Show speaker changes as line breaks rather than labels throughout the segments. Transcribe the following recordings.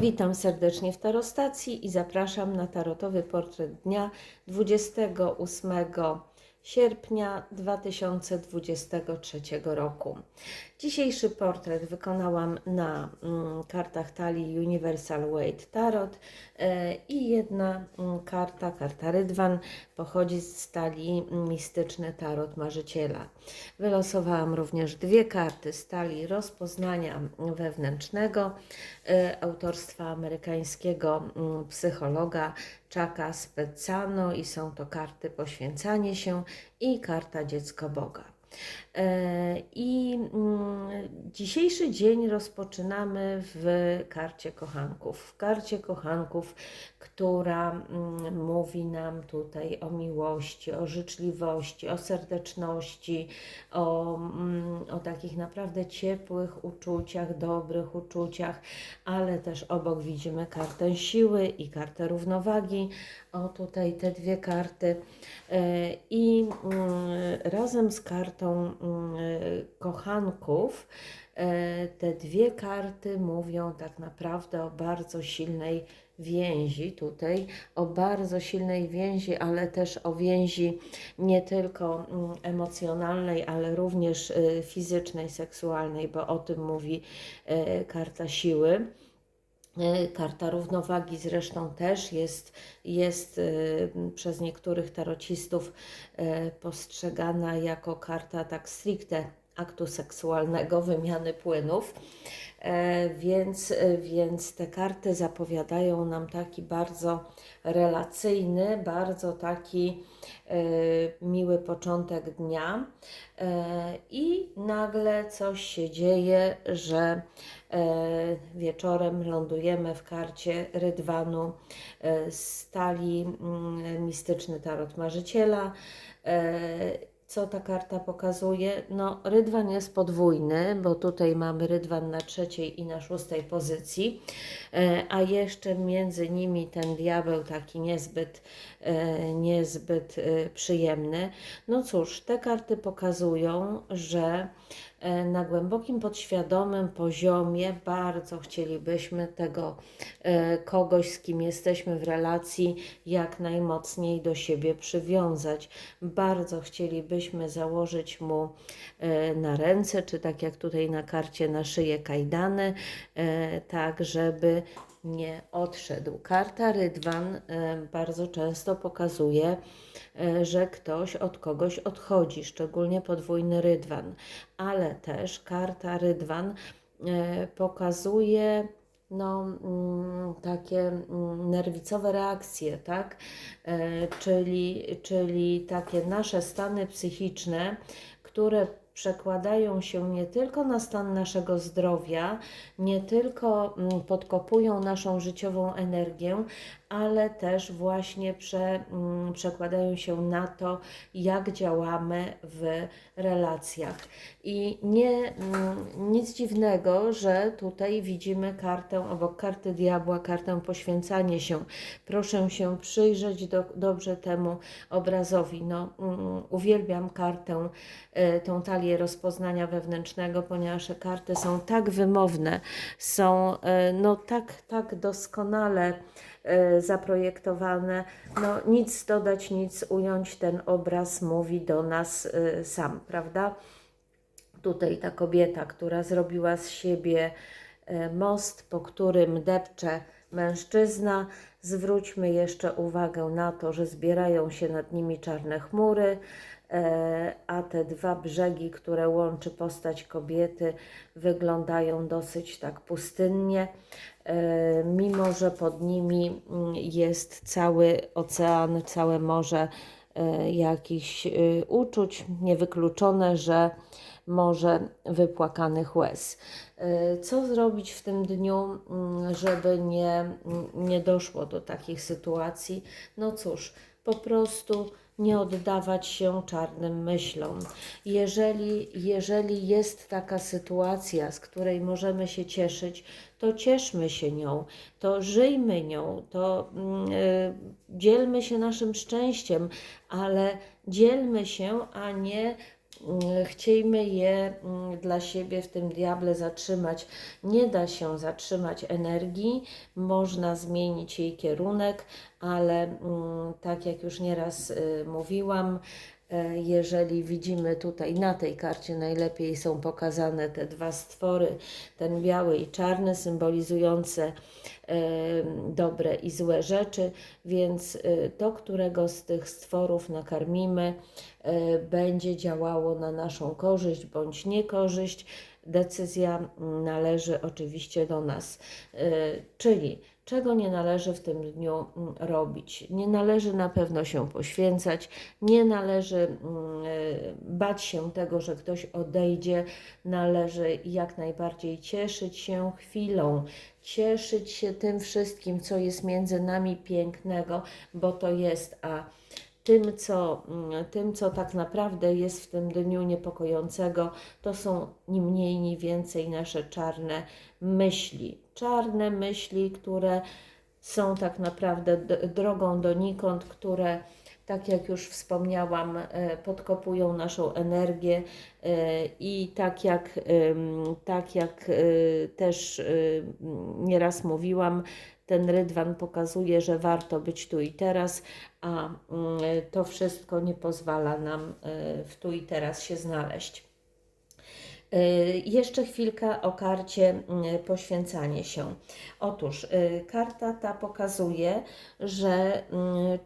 Witam serdecznie w Tarostacji i zapraszam na tarotowy portret dnia 28 sierpnia 2023 roku. Dzisiejszy portret wykonałam na mm, kartach talii Universal Weight Tarot e, i jedna mm, karta, karta Rydwan, pochodzi z talii Mistyczny Tarot Marzyciela. Wylosowałam również dwie karty z talii rozpoznania wewnętrznego autorstwa amerykańskiego mm, psychologa Chucka Spezzano i są to karty Poświęcanie się i karta Dziecko Boga. E, I mm, dzisiejszy dzień rozpoczynamy w karcie kochanków. W karcie kochanków, która mm, mówi nam tutaj o miłości, o życzliwości, o serdeczności, o, mm, o takich naprawdę ciepłych uczuciach, dobrych uczuciach, ale też obok widzimy kartę siły i kartę równowagi. O tutaj te dwie karty. E, I razem z kartą mm, kochanków e, te dwie karty mówią tak naprawdę o bardzo silnej więzi tutaj, o bardzo silnej więzi, ale też o więzi nie tylko mm, emocjonalnej, ale również e, fizycznej, seksualnej, bo o tym mówi e, karta siły. E, Karta równowagi zresztą też jest, jest e, przez niektórych tarocistów e, postrzegana jako karta tak stricte aktu seksualnego, wymiany płynów. Więc, więc te karty zapowiadają nam taki bardzo relacyjny, bardzo taki miły początek dnia. I nagle coś się dzieje, że wieczorem lądujemy w karcie Rydwanu e, z mm, Mistyczny Tarot Marzyciela. E, co ta karta pokazuje? No, rydwan jest podwójny, bo tutaj mamy rydwan na trzeciej i na szóstej pozycji, e, a jeszcze między nimi ten diabeł taki niezbyt, e, niezbyt e, przyjemny. No cóż, te karty pokazują, że e, na głębokim podświadomym poziomie bardzo chcielibyśmy tego e, kogoś, z kim jesteśmy w relacji, jak najmocniej do siebie przywiązać. Bardzo chcielibyśmy założyć mu e, na ręce, czy tak jak tutaj na karcie na szyję kajdany, e, tak żeby nie odszedł. Karta Rydwan e, bardzo często pokazuje, e, że ktoś od kogoś odchodzi, szczególnie podwójny Rydwan, ale też karta Rydwan e, pokazuje no, mm, takie mm, nerwicowe reakcje, tak? E, czyli, czyli takie nasze stany psychiczne, które przekładają się nie tylko na stan naszego zdrowia, nie tylko mm, podkopują naszą życiową energię, ale też właśnie prze, mm, przekładają się na to, jak działamy w relacjach. I nie, mm, nic dziwnego, że tutaj widzimy kartę obok karty diabła, kartę poświęcanie się. Proszę się przyjrzeć do, dobrze temu obrazowi. No, mm, uwielbiam kartę, e, tą talię rozpoznania wewnętrznego, ponieważ karty są tak wymowne, są e, no, tak, tak doskonale zaprojektowane. No, nic dodać, nic ująć, ten obraz mówi do nas e, sam, prawda? Tutaj ta kobieta, która zrobiła z siebie e, most, po którym depcze mężczyzna. Zwróćmy jeszcze uwagę na to, że zbierają się nad nimi czarne chmury, e, a te dwa brzegi, które łączy postać kobiety, wyglądają dosyć tak pustynnie, e, mimo że pod nimi mm, jest cały ocean, całe morze e, jakichś y, uczuć, niewykluczone, że może wypłakanych łez. E, Co zrobić w tym dniu, mm, żeby nie, mm, nie doszło do takich sytuacji? No cóż, po prostu nie oddawać się czarnym myślom. Jeżeli, jeżeli jest taka sytuacja, z której możemy się cieszyć, to cieszmy się nią, to żyjmy nią, to mm, y, dzielmy się naszym szczęściem, ale dzielmy się, a nie chciejmy je mm, dla siebie w tym diable zatrzymać. Nie da się zatrzymać energii, można zmienić jej kierunek, ale mm, tak jak już nieraz y, mówiłam, jeżeli widzimy tutaj na tej karcie najlepiej są pokazane te dwa stwory, ten biały i czarny, symbolizujące e, dobre i złe rzeczy, więc e, to, którego z tych stworów nakarmimy, e, będzie działało na naszą korzyść bądź niekorzyść. Decyzja mm, należy oczywiście do nas. E, Czyli czego nie należy w tym dniu mm, robić? Nie należy na pewno się poświęcać, nie należy mm, e, bać się tego, że ktoś odejdzie, należy jak najbardziej cieszyć się chwilą, cieszyć się tym wszystkim, co jest między nami pięknego, bo to jest, a tym, co, mm, tym, co tak naprawdę jest w tym dniu niepokojącego, to są ni mniej, ni więcej nasze czarne myśli. Czarne myśli, które są tak naprawdę drogą donikąd, które, tak jak już wspomniałam, e, podkopują naszą energię e, i tak jak, tak jak e, też nieraz mówiłam, ten rydwan pokazuje, że warto być tu i teraz, a mm, to wszystko nie pozwala nam w tu i teraz się znaleźć. E, Jeszcze chwilkę o karcie mm, poświęcanie się. Otóż e, karta ta pokazuje, że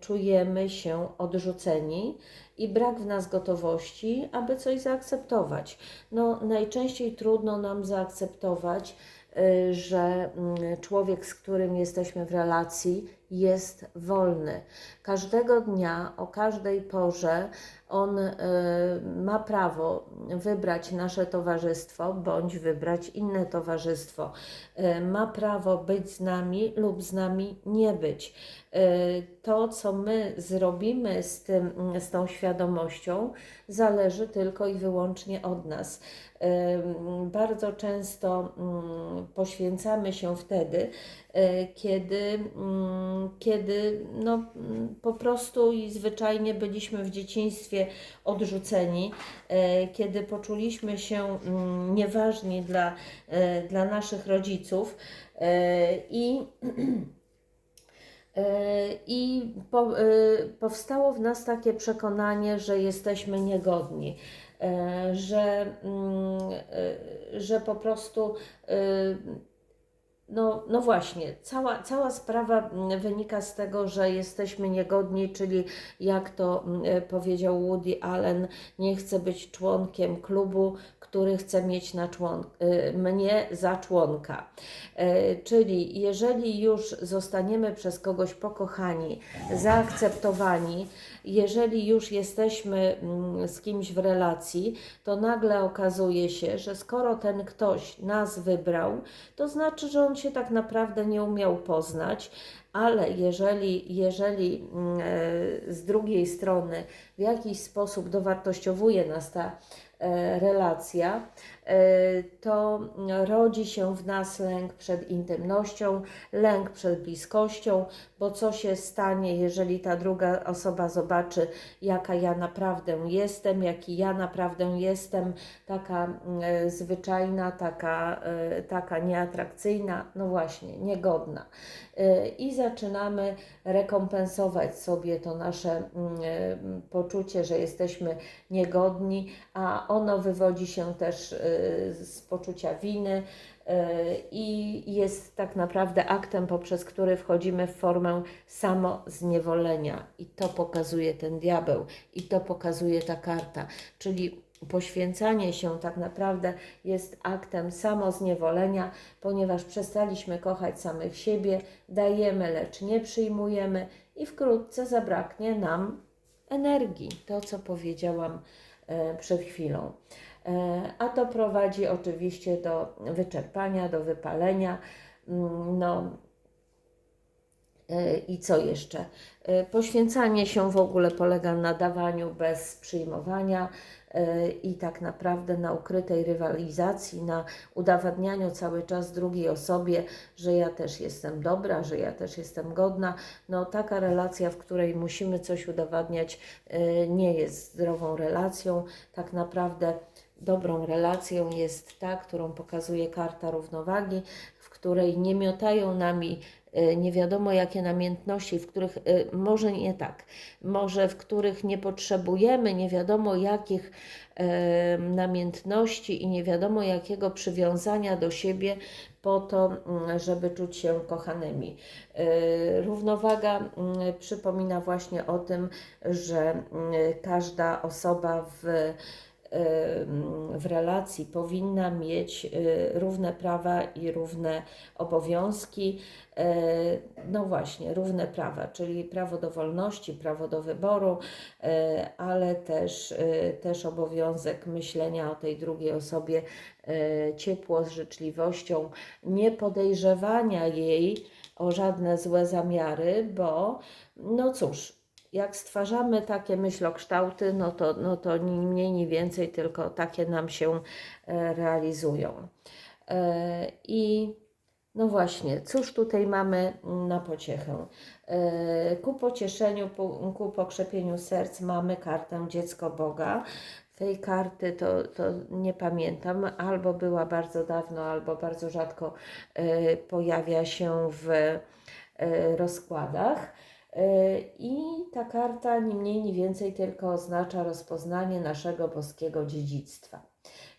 czujemy się odrzuceni i brak w nas gotowości, aby coś zaakceptować. No, najczęściej trudno nam zaakceptować, y, że mm, człowiek, z którym jesteśmy w relacji, jest wolny. Każdego dnia, o każdej porze on y, ma prawo wybrać nasze towarzystwo bądź wybrać inne towarzystwo. Y, Ma prawo być z nami lub z nami nie być. Y, To, co my zrobimy z, tym, z tą świadomością, zależy tylko i wyłącznie od nas. Ym, Bardzo często mm, poświęcamy się wtedy, y, kiedy, mm, kiedy no, po prostu i zwyczajnie byliśmy w dzieciństwie odrzuceni, y, kiedy poczuliśmy się mm, nieważni dla, y, dla naszych rodziców i E, I e, powstało w nas takie przekonanie, że jesteśmy niegodni, e, że, mm, e, że po prostu. No, no właśnie, cała, cała sprawa mm, wynika z tego, że jesteśmy niegodni, czyli jak to mm, powiedział Woody Allen, nie chcę być członkiem klubu, który chce mieć na człon, e, mnie za członka. E, Czyli jeżeli już zostaniemy przez kogoś pokochani, zaakceptowani, jeżeli już jesteśmy mm, z kimś w relacji, to nagle okazuje się, że skoro ten ktoś nas wybrał, to znaczy, że on się tak naprawdę nie umiał poznać, ale jeżeli, jeżeli mm, e, z drugiej strony w jakiś sposób dowartościowuje nas ta relacja, e, to rodzi się w nas lęk przed intymnością, lęk przed bliskością, bo co się stanie, jeżeli ta druga osoba zobaczy, jaka ja naprawdę jestem, jaki ja naprawdę jestem, taka mm, e, zwyczajna, taka, e, taka nieatrakcyjna, no właśnie, niegodna. E, I zaczynamy rekompensować sobie to nasze mm, e, poczucie, że jesteśmy niegodni, a ono wywodzi się też e, z poczucia winy e, i jest tak naprawdę aktem, poprzez który wchodzimy w formę samozniewolenia. I to pokazuje ten diabeł, i to pokazuje ta karta. Czyli poświęcanie się tak naprawdę jest aktem samozniewolenia, ponieważ przestaliśmy kochać samych siebie, dajemy, lecz nie przyjmujemy i wkrótce zabraknie nam energii. To, co powiedziałam przed chwilą. E, A to prowadzi oczywiście do wyczerpania, do wypalenia. Mm, No, E, I co jeszcze? E, Poświęcanie się w ogóle polega na dawaniu bez przyjmowania. E, i tak naprawdę na ukrytej rywalizacji, na udowadnianiu cały czas drugiej osobie, że ja też jestem dobra, że ja też jestem godna. No taka relacja, w której musimy coś udowadniać, e, nie jest zdrową relacją. Tak naprawdę dobrą relacją jest ta, którą pokazuje karta równowagi, w której nie miotają nami nie wiadomo jakie namiętności, w których e, może nie tak, może w których nie potrzebujemy nie wiadomo jakich e, namiętności i nie wiadomo jakiego przywiązania do siebie po to, mm, żeby czuć się kochanymi. Równowaga mm, przypomina właśnie o tym, że mm, każda osoba w w relacji powinna mieć y, równe prawa i równe obowiązki. E, no właśnie, równe prawa, czyli prawo do wolności, prawo do wyboru, e, ale też, y, też obowiązek myślenia o tej drugiej osobie e, ciepło, z życzliwością, nie podejrzewania jej o żadne złe zamiary, bo no cóż, jak stwarzamy takie myślokształty, no to, no to ni mniej, ni więcej, tylko takie nam się e, realizują. E, I no właśnie, cóż tutaj mamy na pociechę? E, ku pocieszeniu, ku pokrzepieniu serc mamy kartę Dziecko Boga. Tej karty to, to nie pamiętam, albo była bardzo dawno, albo bardzo rzadko pojawia się w rozkładach. I ta karta ni mniej, ni więcej tylko oznacza rozpoznanie naszego boskiego dziedzictwa.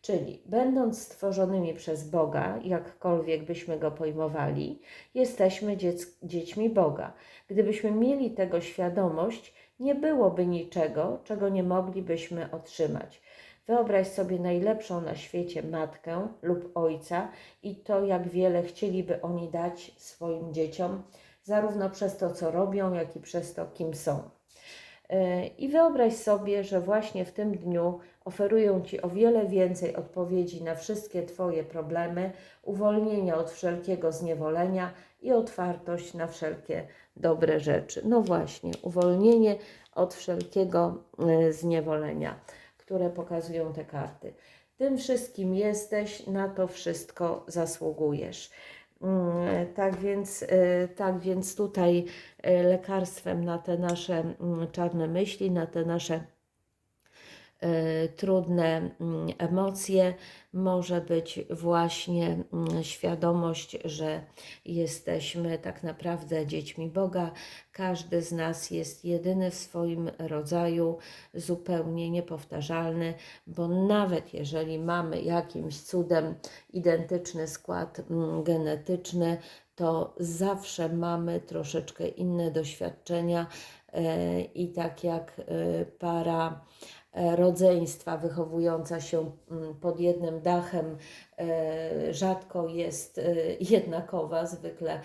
Czyli, będąc stworzonymi przez Boga, jakkolwiek byśmy go pojmowali, jesteśmy dziećmi Boga. Gdybyśmy mieli tego świadomość, nie byłoby niczego, czego nie moglibyśmy otrzymać. Wyobraź sobie najlepszą na świecie matkę lub ojca i to, jak wiele chcieliby oni dać swoim dzieciom zarówno przez to, co robią, jak i przez to, kim są. E, I wyobraź sobie, że właśnie w tym dniu oferują Ci o wiele więcej odpowiedzi na wszystkie Twoje problemy, uwolnienia od wszelkiego zniewolenia i otwartość na wszelkie dobre rzeczy. No właśnie, uwolnienie od wszelkiego e, zniewolenia, które pokazują te karty. Tym wszystkim jesteś, na to wszystko zasługujesz. Mm, tak więc, y, tak więc tutaj y, lekarstwem na te nasze mm, czarne myśli, na te nasze trudne mm, emocje, może być właśnie mm, świadomość, że jesteśmy tak naprawdę dziećmi Boga. Każdy z nas jest jedyny w swoim rodzaju, zupełnie niepowtarzalny, bo nawet jeżeli mamy jakimś cudem identyczny skład mm, genetyczny, to zawsze mamy troszeczkę inne doświadczenia y, i tak jak y, para E, rodzeństwa wychowująca się mm, pod jednym dachem e, rzadko jest e, jednakowa. Zwykle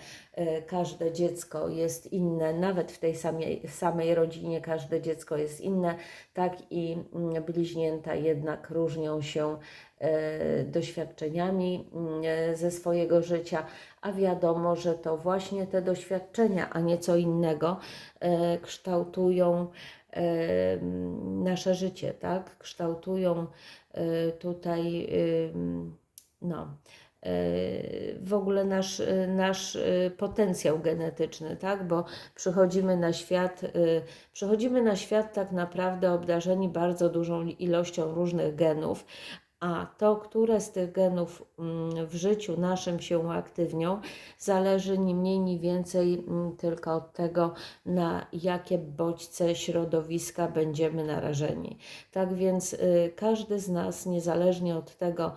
każde dziecko jest inne, nawet w tej samej, samej rodzinie każde dziecko jest inne, tak i mm, bliźnięta jednak różnią się doświadczeniami mm, ze swojego życia, a wiadomo, że to właśnie te doświadczenia, a nie co innego, kształtują nasze życie, tak? Kształtują e, tutaj no, e, w ogóle nasz, nasz e, potencjał genetyczny, tak? Bo przychodzimy na świat, przychodzimy na świat tak naprawdę obdarzeni bardzo dużą ilością różnych genów, a to, które z tych genów mm, w życiu naszym się uaktywnią, zależy ni mniej, ni więcej mm, tylko od tego, na jakie bodźce środowiska będziemy narażeni. Tak więc y, każdy z nas, niezależnie od tego,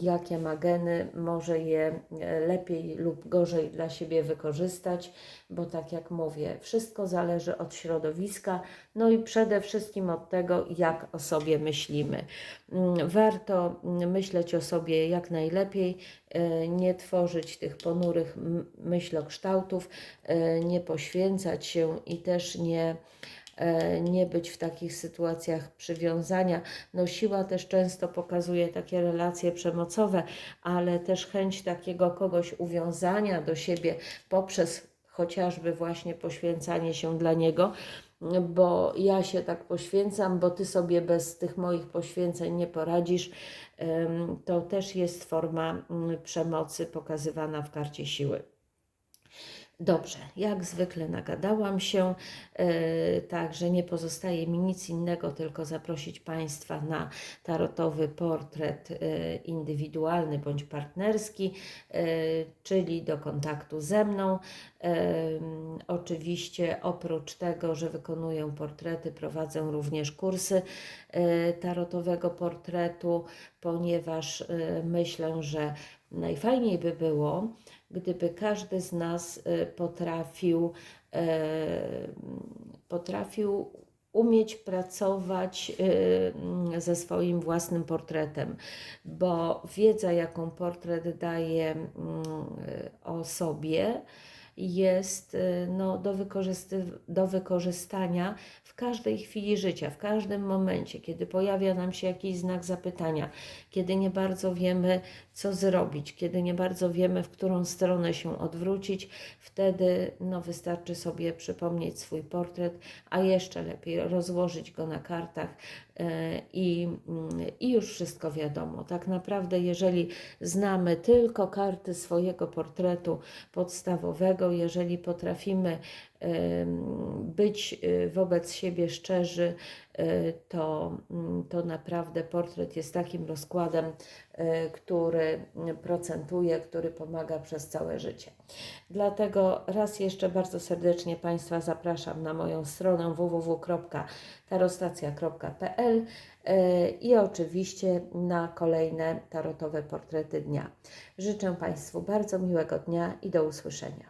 jakie ma geny, może je e, lepiej lub gorzej dla siebie wykorzystać, bo tak jak mówię, wszystko zależy od środowiska, no i przede wszystkim od tego, jak o sobie myślimy. Mm, warto mm, myśleć o sobie jak najlepiej, e, nie tworzyć tych ponurych myślokształtów, e, nie poświęcać się i też nie nie być w takich sytuacjach przywiązania. No siła też często pokazuje takie relacje przemocowe, ale też chęć takiego kogoś uwiązania do siebie poprzez chociażby właśnie poświęcanie się dla niego bo ja się tak poświęcam, bo ty sobie bez tych moich poświęceń nie poradzisz. To też jest forma mm, przemocy pokazywana w karcie siły. Dobrze, jak zwykle nagadałam się, e, także nie pozostaje mi nic innego, tylko zaprosić Państwa na tarotowy portret e, indywidualny bądź partnerski, e, czyli do kontaktu ze mną. E, Oczywiście oprócz tego, że wykonuję portrety, prowadzę również kursy e, tarotowego portretu, ponieważ e, myślę, że najfajniej by było, gdyby każdy z nas e, potrafił, e, potrafił umieć pracować e, ze swoim własnym portretem, bo wiedza, jaką portret daje mm, o sobie, jest y, no, do, do wykorzystania w każdej chwili życia, w każdym momencie, kiedy pojawia nam się jakiś znak zapytania, kiedy nie bardzo wiemy, co zrobić, kiedy nie bardzo wiemy, w którą stronę się odwrócić, wtedy no, wystarczy sobie przypomnieć swój portret, a jeszcze lepiej rozłożyć go na kartach i, mm, i już wszystko wiadomo. Tak naprawdę, jeżeli znamy tylko karty swojego portretu podstawowego, jeżeli potrafimy być y, wobec siebie szczerzy, y, to, mm, to naprawdę portret jest takim rozkładem, y, który procentuje, który pomaga przez całe życie. Dlatego raz jeszcze bardzo serdecznie Państwa zapraszam na moją stronę www.tarostacja.pl i oczywiście na kolejne tarotowe portrety dnia. Życzę Państwu bardzo miłego dnia i do usłyszenia.